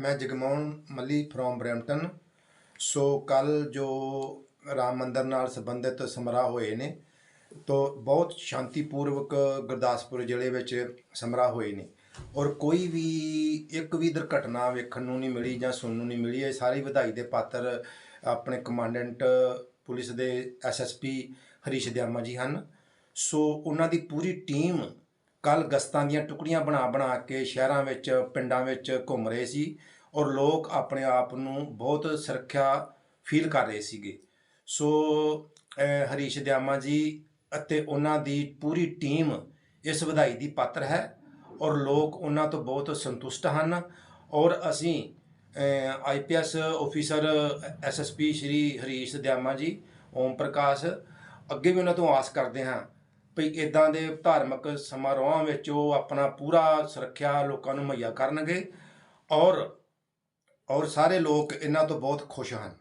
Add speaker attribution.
Speaker 1: ਮੈਂ Jagmohan Malli from Brampton. So ਕੱਲ ਜੋ ਰਾਮ ਮੰਦਰ ਨਾਲ ਸੰਬੰਧਿਤ ਸਮਰਾਹ ਹੋਏ ਨੇ, ਤੋ ਬਹੁਤ ਸ਼ਾਂਤੀਪੂਰਵਕ ਗੁਰਦਾਸਪੁਰ ਜ਼ਿਲ੍ਹੇ ਵਿੱਚ ਸਮਰਾਹ ਹੋਏ ਨੇ। ਔਰ ਕੋਈ ਵੀ, ਇੱਕ ਵੀ ਦੁਰਘਟਨਾ ਵੇਖਣ ਨੂੰ ਨਹੀਂ ਮਿਲੀ ਜਾਂ ਸੁਣਨ ਨੂੰ ਨਹੀਂ ਮਿਲੀ, ਇਹ ਸਾਰੀ ਵਧਾਈ ਦੇ ਪਾਤਰ ਆਪਣੇ ਕਮਾਂਡੈਂਟ ਪੁਲਿਸ ਦੇ ਐਸਐਸਪੀ ਹਰੀਸ਼ ਦਿਆਮਾ ਜੀ ਹਨ। ਸੋ ਉਹਨਾਂ ਦੀ ਪੂਰੀ ਟੀਮ ਕੱਲ ਗਸਤਾਂ ਦੀਆਂ ਟੁਕੜੀਆਂ ਬਣਾ ਬਣਾ ਕੇ ਸ਼ਹਿਰਾਂ ਵਿੱਚ, ਪਿੰਡਾਂ ਵਿੱਚ ਘੁੰਮ ਰਹੇ ਸੀ ਔਰ ਲੋਕ ਆਪਣੇ ਆਪ ਨੂੰ ਬਹੁਤ ਸੁਰੱਖਿਆ ਫੀਲ ਕਰ ਰਹੇ ਸੀਗੇ। ਸੋ ਹਰੀਸ਼ ਦਿਆਮਾ ਜੀ ਅਤੇ ਉਹਨਾਂ ਦੀ ਪੂਰੀ ਟੀਮ ਇਸ ਵਧਾਈ ਦੀ ਪਾਤਰ ਹੈ ਔਰ ਲੋਕ ਉਹਨਾਂ ਤੋਂ ਬਹੁਤ ਸੰਤੁਸ਼ਟ ਹਨ ਔਰ ਅਸੀਂ IPS officer SSP Shri Harish Dayama ji, Om Prakash ਅੱਗੇ ਵੀ ਉਹਨਾਂ ਤੋਂ ਆਸ ਕਰਦੇ ਹਾਂ ਵੀ ਇਦਾਂ ਦੇ ਧਾਰਮਿਕ ਸਮਾਰੋਹਾਂ ਵਿੱਚ ਉਹ ਆਪਣਾ ਪੂਰਾ ਸੁਰੱਖਿਆ ਲੋਕਾਂ ਨੂੰ ਮੁਹੱਈਆ ਕਰਨਗੇ ਔਰ ਔਰ ਸਾਰੇ ਲੋਕ ਇਹਨਾਂ ਤੋਂ ਬਹੁਤ ਖੁਸ਼ ਹਨ।